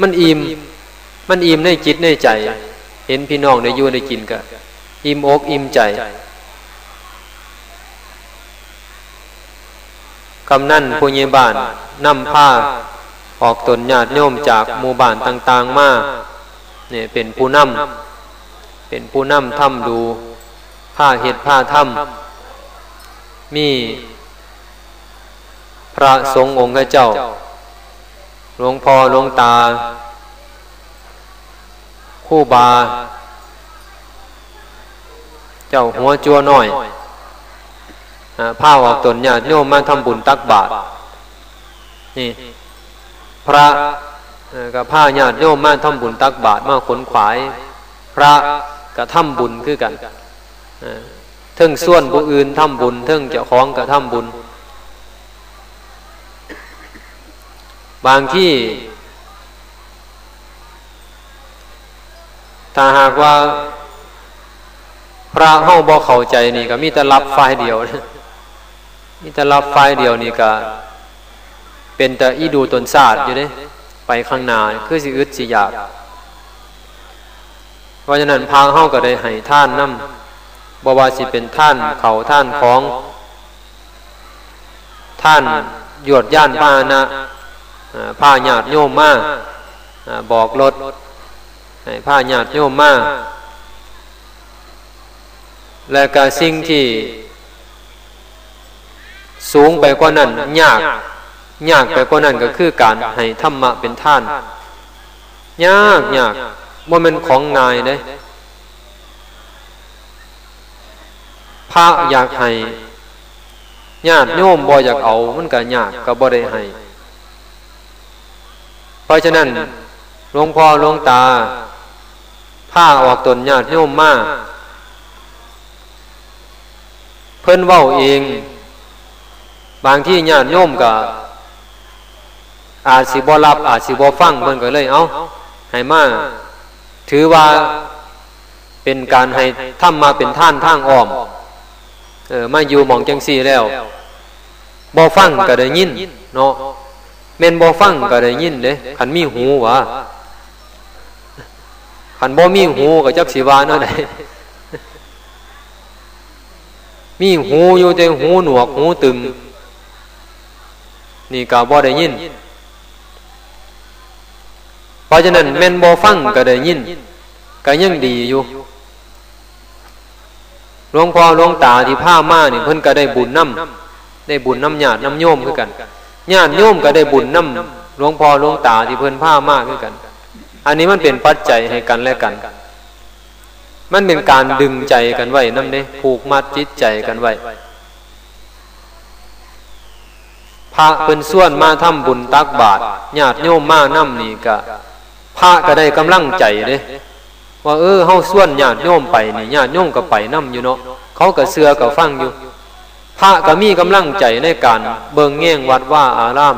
มันอิ่มมันอิ่มในจิตในใจ เห็นพี่น้องได้อยู่ได้กินก็อิ่มอกอิ่มใจกำนั่นผู้ใหญ่บ้านนำผ้าออกตนญาติโยมจากหมู่บ้านต่าง ๆ มาเนี่ยเป็นผู้นำเป็นผู้นำทำดูผ้าเห็ดผ้าทำมีพระสงฆ์องค์เจ้า หลวงพ่อหลวงตาคู่บา เจ้าหัวจัวหน่อยผ้าออกตนญาติโยมมาทำบุญตักบาตรนี่ พระกับผ้าญาติโยมมาทำบุญตักบาตรมาขนขวาย พระกับทำบุญคือกันเทิงส่วนผู้อื่นทำบุญเทิงเจ้าของกับทำบุญ บางที่ถ้าหากว่า พระเฮาบ่เข้าใจนี่ก็มีแต่รับฝ่ายเดียวมีแต่รับฝ่ายเดียวนี่ก็ เป็นแต่อีดูตนศาสตร์อยู่เด้ไปข้างหน้าคือสิอึดสิอยากเพราะฉะนั้นพางเฮาก็ได้ให้ท่านนำบ่ว่าสิเป็นท่านเขาท่านของ ท่านหยวดย่านพานะ ผ้าหยาดโยมมาบอกรถให้ผ้าหยาดโยมมาและการสิ่งที่ สูงไปกว่านั้นยากยากไปกว่านั้นก็คือการให้ธรรมะเป็นท่านยากยากว่ามันของนายเด้พระอยากให้ญาติโยมบ่อยากเอา มันก็ยากก็บ่ได้ให้ ราะฉะนั้นหลวงพ่อหลวงตาผ้าออกตนญาติโยมมาก เพิ่นเว้าเอง บางที่ญาติโยมก็อาจสิบ่รับ อาจสิบ่ฟังเพิ่นก็เลยเอาให้มาถือว่าเป็นการให้ทำมาเป็นท่านทางอ้อม เออมาอยู่หมองจังซี่แล้วบ่ฟังก็ได้ยิน เนาะ ม่นบ่ฟังก็ได้ยินเด้คันมีหูวะคันบ่มีหูก็จักสิวาเนาะได้มีหูอยู่แต่หูหนวกหูตึง นี่ก็บ่ได้ยิน เพราะฉะนั้นแม่นบ่ฟังก็ได้ยินก็ยังดีอยู่หลวงพ่อหลวงตาที่ผ้ามานี่เพิ่นก็ได้บุญน้ำได้บุญน้ำญาติน้ำโยมคือกัน ญาติโยมก็ได้บุญน้ำหลวงพ่อหลวงตาที่เพิ่นผ้ามาคือกัน อันนี้มันเป็นปัจจัยให้กันและกัน มันเป็นการดึงใจกันไว้นั่นเด้ผูกมัดจิตใจกันไว้พระเพิ่นส่วนมาทำบุญตักบาตรญาติโยมมาน้ำนี่ก็พระก็ได้กำลังใจเด้ว่าเออเฮาส่วนญาติโยมไปนี่ญาติโยมก็ไปน้ำอยู่เนาะเขาก็เสือก็ฟังอยู่ พระก็มีกำลังใจในการ เบิงแง่งวัดว่าอาราม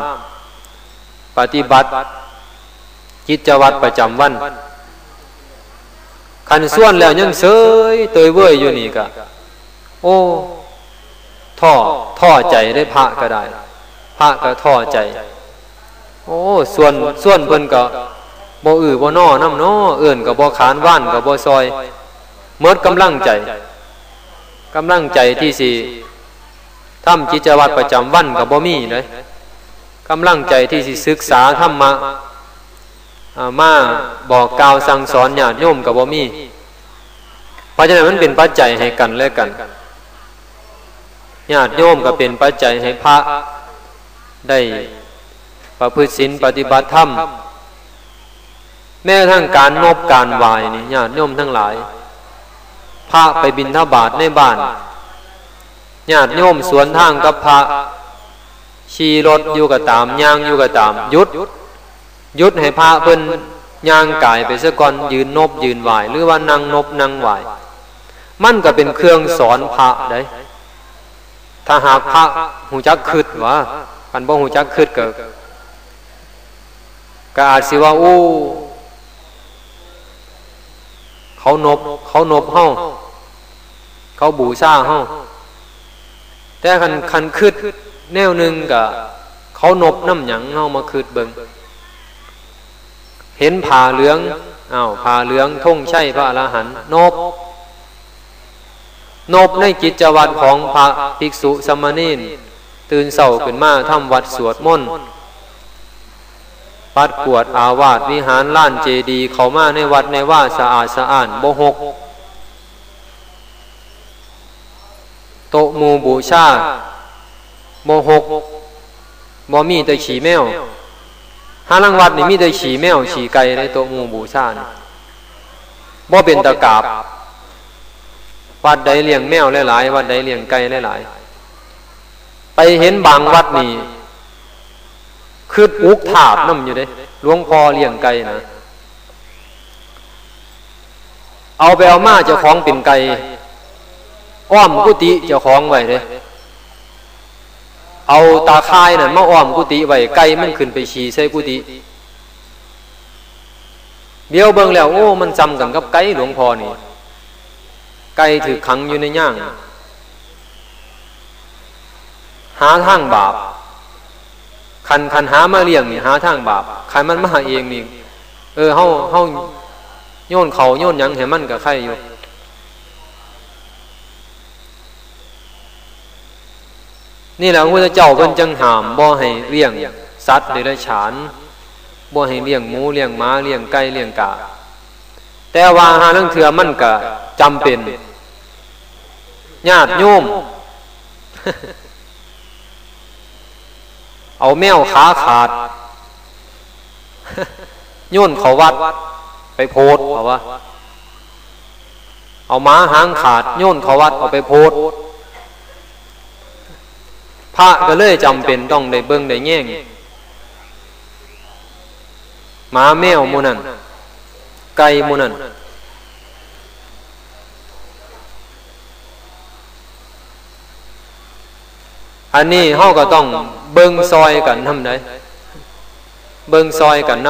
ปฏิบัติกิจวัตรประจำวันขันส่วนแล้วยังเสยเตยเว้ยอยู่นี่ก็โอ้ท่อท่อใจได้พระก็ได้ พระก็ท่อใจ โอ้ส่วนส่วนเพิ่นก็บ่อือบ่นอน้ำนอเอื่นกับบ่ขานว่านกับบ่ซอยเมื่อกำลังใจกำลังใจที่สี่ ทำจิจวัตรประจำวันกับบ่มีเลยกำลังใจที่สิศึกษาธรรมะมาบอกกล่าวสั่งสอนญาติโยมกับบ่มีเพราะฉะนั้นมันเป็นปัจจัยให้กันและกันญาติโยมก็เป็นปัจจัยให้พระได้ประพฤติศีลปฏิบัติธรรมแม้ทั้งการนบการวายนี่ญาติโยมทั้งหลาย พระไปบินทบาทในบ้าน ญาติโยมสวนทางกับพระขี่รถอยู่กับตามย่างอยู่กับตามยุดยุดให้พระเพิ่นย่างกายไปซะก่อนยืนนบยืนไหวหรือว่านั่งนบนั่งไหวมันก็เป็นเครื่องสอนพระได้ถ้าหากพระหูจักคืดวะกันบ่หูจักคืดก็ก็อาจสิว่าอู้เขานบเขานบเฮาเขาบูชาเฮา แต่คันคันคืดแนวหนึ่งกับเขานบน้ำหยังเฮามาคืดเบิงเห็นผ่าเหลืองอา้าวผ่าเหลืองท่งใช่พระอรหันต์นบนบในกิจวัตรของพระภิกษุสมณีนตื่นเศร้าขึ้นมาทำวัดสวดมนต์ปัดกวดอาวาสวิหารล้านเจดี เขามาในวัดในว่าสะอาดสะอ้าดโบหก โตมูบูชาโบหกบ่มีแต่ฉีแมวหาลังวัดนี่มีแต่ฉีแมวฉีไก่ในโตมูบูชานี่บ่เป็นตะกาบวัดใดเลี้ยงแมวหลายๆวัดใดเลี้ยงไก่หลายๆไปเห็นบางวัดนี่คืออุกถาบน้ำอยู่เด้หลวงพ่อเลี้ยงไก่นะเอาไปเอามาเจ้าของเป็นไก่ อ้อมกุฏิเจ้าของไว้เด้เอาตาคายนั่นมาอ้อมกุฏิไว้ไก่มันขึ้นไปฉี่ใส่กุฏิเดี๋ยวเบิ่งแล้วโอ้ มันจำกันกับไก่หลวงพ่อนี่ไก่ถือขังอยู่ในย่าง หาทางบาปคันคันหามาเลี้ยงนี่หาทางบาปใครมันมาเองนี่เออเฮาเฮาโยนเขาโยนยังเห็นมันกับใครอยู่ นี่แหละพระเจ้าเพิ่นจังหามบ่ให้เลี้ยงสัตว์เดรัจฉานบ่ให้เลี้ยงหมูเลี้ยงม้าเลี้ยงไก่เลี้ยงกาแต่ว่าหาเรื่องเถื่อมันก็จำเป็นญาติโยมเอาแมวขาขาดโยนเขาวัด ไปโพดเอาวะเอาม้าหางขาดโยนเขาวัดเอาไปโพด พระก็เลยจำเป็นต้องได้เบิ้งได้แง่งหมาแมวมูนันไก่มูนันอันนี้เขาก็ต้องเบิงซอยกันทำไดเบิงซอยกันน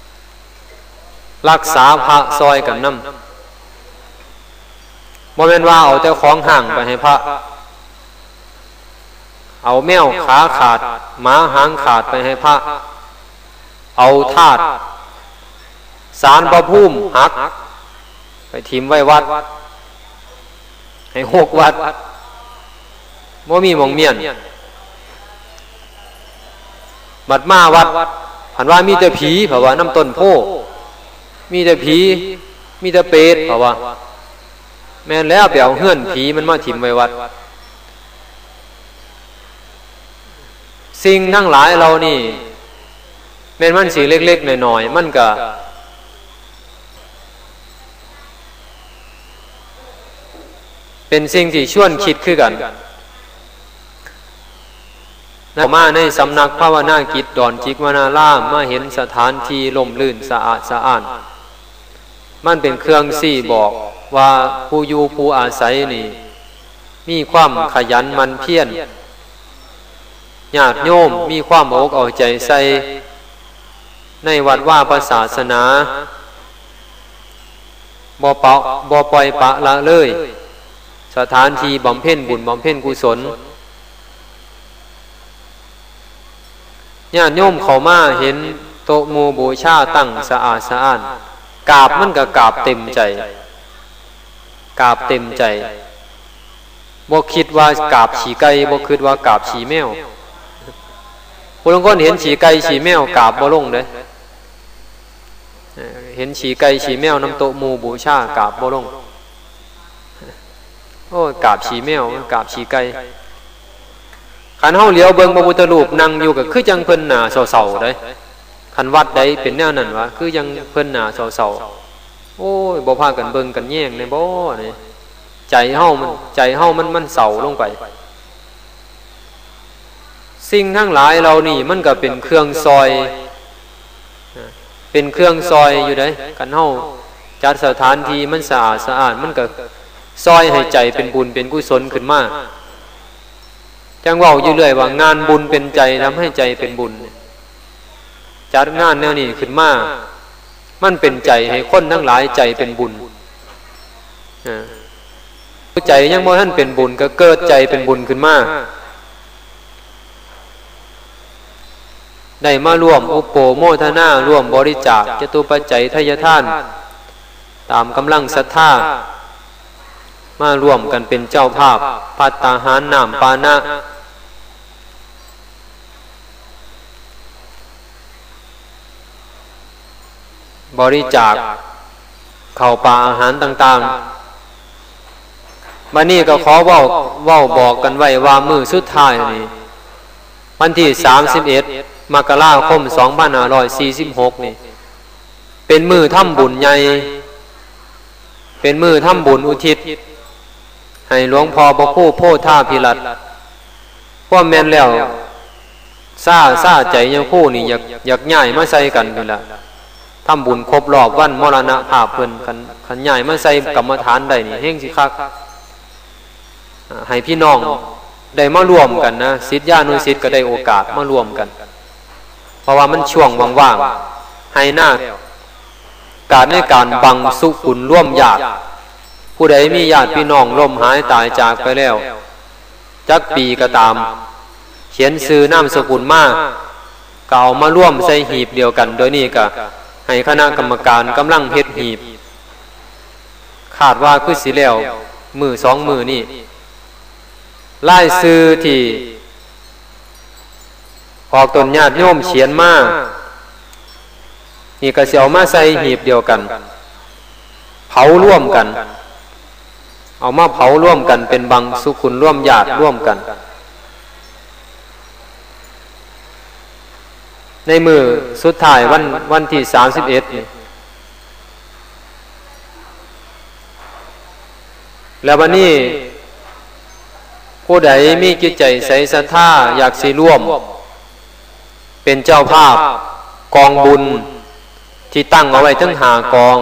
ำรักษาพระซอยกันนำบ่เป็นว่าเอาแต่ของห่างไปให้พระ เอาแมวขาขาดหมาหางขาดไปให้พระ เอาธาตุสารประพุ่มหัก ไปทิมไว้วัด ให้หกวัดบ่มีมองเมียนบัดมาวัดผันว่ามีแต่ผีเพราะว่าน้ำต้นโพมีแต่ผี มีแต่เปรตเพราะว่า แม่นแล้วเปียวเฮื่อนผีมันมาถิมไว้วัด สิ่งทั้งหลายเรานี่แม่นมันสีเล็ก ๆหน่อยๆมันก็เป็นสิ่งที่ชวนคิดขึ้นกันนมาในสำนักภาวนากิจดอนจิกวนาล่ามาเห็นสถานที่ลมลื่นสะอาดสะอ้าน มันเป็นเครื่องสี่บอกว่าผู้อยู่ผู้อาศัยนี่ มีความขยันมันเพียร ญาติโยมมีความอกเอาใจใส่ ในวัดว่าศาสนาบ่เปาบ่ปล่อยปะละเลย สถานที่บำเพ็ญบุญบำเพ็ญกุศลญาติโยมเขามาเห็นโตโมบูชาตั้งสะอาดสะอ้านกาบมันก็กาบเต็มใจ กาบเต็มใจบ่คิดว่ากาบฉีไก่บ่คิดว่ากาบฉีแมว ผู้ลงคนเห็นฉีไก่ฉีแมวกราบบ่ลงเลยเห็นฉีไก่ฉีแมวน้ำโตมูบูชากราบบ่ลงโอ้กราบฉีแมวกราบฉีไก่ขันเฮาเหลียวเบิงพระพุทธรูปนั่งอยู่กับคือยังเพิ่นหนาเศร้าๆได้ขันวัดใดเป็นแนวนั้นวะคือยังเพิ่นหนาเศร้าๆโอ้ยบ่พากันเบิงกันแย่งในบ่นี่ใจเฮามันใจเฮามันมันเศร้าลงไป สิ่งทั้งหลายเรานี่มันก็เป็นเครื่องซอยเป็นเครื่องซอยอยู่ได้กันเฮาจัดสถานที่มันสะอาดสะอาดมันก็ซอยให้ใจเป็นบุญเป็นกุศลขึ้นมากจังว่าอยู่เรื่อยว่างานบุญเป็นใจทำให้ใจเป็นบุญ จัดงานแนวนี้ขึ้นมามันเป็นใจให้คนทั้งหลายใจเป็นบุญใจยังบ่ท่านเป็นบุญก็เกิดใจเป็นบุญขึ้นมาก ได้มาร่วมอุปโภโมทนาร่วมบริจาคจตุปัจจัยทายท่าน ตามกำลังศรัทธามาร่วมกันเป็นเจ้าภาพพัตตาหารนามปานะ บริจาคเข้าป่าอาหารต่างๆมานี่ก็ขอเว้าเว้าบอกกันไว้ว่ามือสุดท้ายนี่วันที่สามสิบเอ็ด มกราคมสองพันห้าร้อยสี่สิบหกนี่ เป็นมือทำบุญใหญ่ เป็นมือทำบุญอุทิศ ให้หลวงพ่อพระคู่โพธาพิรัตพ่อแม่นแล้วซาซาใจยังคู่นี่อยากอยากง่ายมาใส่กันกันละทำบุญครบรอบวันมรณะภาพเพิ่นขันขันใหญ่มาใส่กรรมฐานได้นี่เฮงสิคักให้พี่น้องได้มารวมกันนะสิทธิญาณุสิทธิ์ก็ได้โอกาสมารวมกัน ราะว่ามันช่วงว่างๆให้หน้า การในการบังสุขุนร่วมญาติผู้ใดมีญาติพี่น้องล่มหายตายจากไปแล้ว จักปีก็ตาม เขียนซื้อน้ำสกุลมากเก่ามาร่วมใส่หีบเดียวกันโดยนี่ก็ให้คณะกรรมการกำลังเพชรหีบขาดว่าคือสิแล้วมือสองมือนี่ไล่ซื้อที่ ออกตนญาติโยมเขียนมานี่ก็เสียวมาใส่หีบเดียวกัน เผาร่วมกัน เอามาเผาร่วมกันเป็นบางสุขุนร่วมญาติร่วมกัน ในมือสุดท้ายวันวันที่สามสิบเอ็ดแล้ววันนี้ผู้ใดมีจิตใจใสศรัทธาอยากสิร่วม เป็นเจ้าภาพกองบุญ ที่ตั้งเอาไว้ทั้งหากอง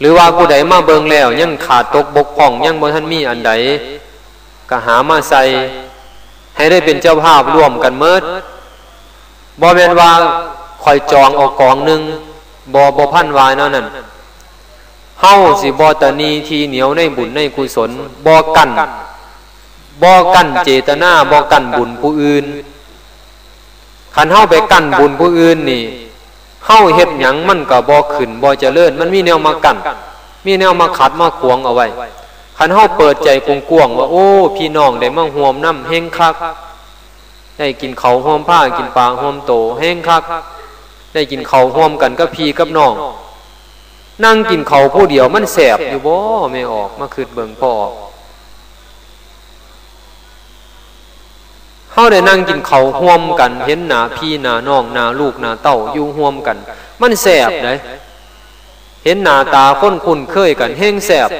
หรือว่าผู้ใดมาเบิงแล้วยังขาดตกบกพร่องยังบ่ท่านมีอันใดก็หามาใส่ให้ได้เป็นเจ้าภาพร่วมกันเมิดบ่แม่นว่าคอยจองเอากองหนึ่งบ่บ่พันวายนั่นนั่นเฮาสิบ่ตะนีทีเหนียวในบุญในกุศลบ่กันบ่กันเจตนาบ่กันบุญผู้อื่น ขันเฮาไปกันบุญผู้อื่นนี่เฮาเฮ็ดหยังมันก็บ่ขึ้นบ่เจริญ มันมีแนวมากันมีแนวมาขัดมาขวงเอาไว้ขันเฮาเปิดใจกว้างๆว่า โอ้ พี่น้องได้มาห่วมน้ำเฮงคัก ได้กินเขาห่วมผ้ากินปลาห่วมโตเฮงคัก ได้กินเขาห่วมกันกับพี่กับน้องนั่งกินเขาผู้เดียวมันแสบอยู่บ่ไม่ออกมาคืดเบิ่งพ่อออก เขาได้นั่งกินเขาห่วมกัน เห็นหนาพี่หนาน้องหนาลูกหนาเต้าอยู่ห่วมกัน มันแสบเลยเห็นหนาตาคนคุณเคยกันเฮงแสบ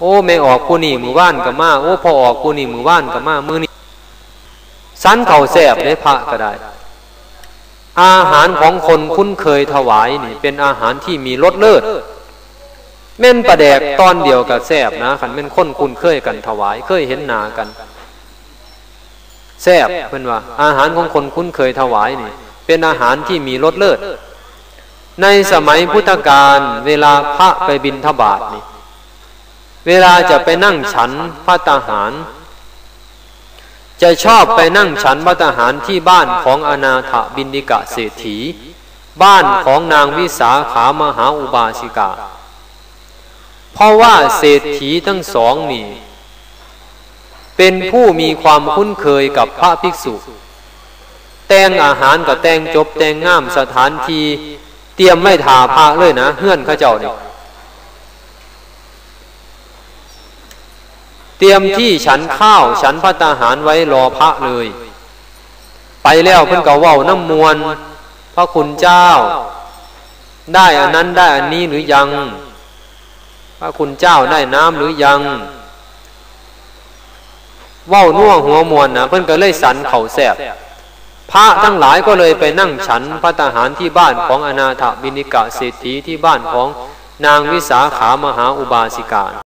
โอ้ไม่ออกกูนี่มือว่านกับมาโอ้พอออกกูนี่มือว่านกับมามือนี่สันเข่าแสบได้พระก็ได้ อาหารของคนคุ้นเคยถวายนี่ เป็นอาหารที่มีรสเลิศเม่นประแดกตอนเดียวกับแสบนะขันเป็นคนคุ้นเคยกันถวาย เคยเห็นหนากัน แซ่บเพื่อนว่า อาหารของคนคุ้นเคยถวายนี่ เป็นอาหารที่มีรสเลิศ ในสมัยพุทธกาลเวลาพระไปบินทบาทนี่ เวลาจะไปนั่งฉันพระตาหาร จะชอบไปนั่งฉันพระตาหารที่บ้านของอนาถบินิกะเศรษฐี บ้านของนางวิสาขามหาอุบาสิกา เพราะว่าเศรษฐีทั้งสองนี่ เป็นผู้มีความคุ้นเคยกับพระภิกษุ แต่งอาหารกับแต่งจบแต่งงามสถานที่เตรียมไม่ถาพระเลยนะเฮื่อนข้าเจ้าเนี่ยเตรียมที่ฉันข้าวฉันพระตาหารไว้รอพระเลย ไปแล้วเพิ่นก็เว้าน้ำมวลพระคุณเจ้า ได้อันนั้นได้อันนี้หรือยัง พระคุณเจ้าได้น้ำหรือยัง ว้าน่วหัวมวลนะเพื่อนก็เลยสันเข่าแสบพระทั้งหลายก็เลยไปนั่งฉันพระทหารที่บ้านของอนาถบินิกะเศรษฐีที่บ้านของนางวิสาขามหาอุบาสิกา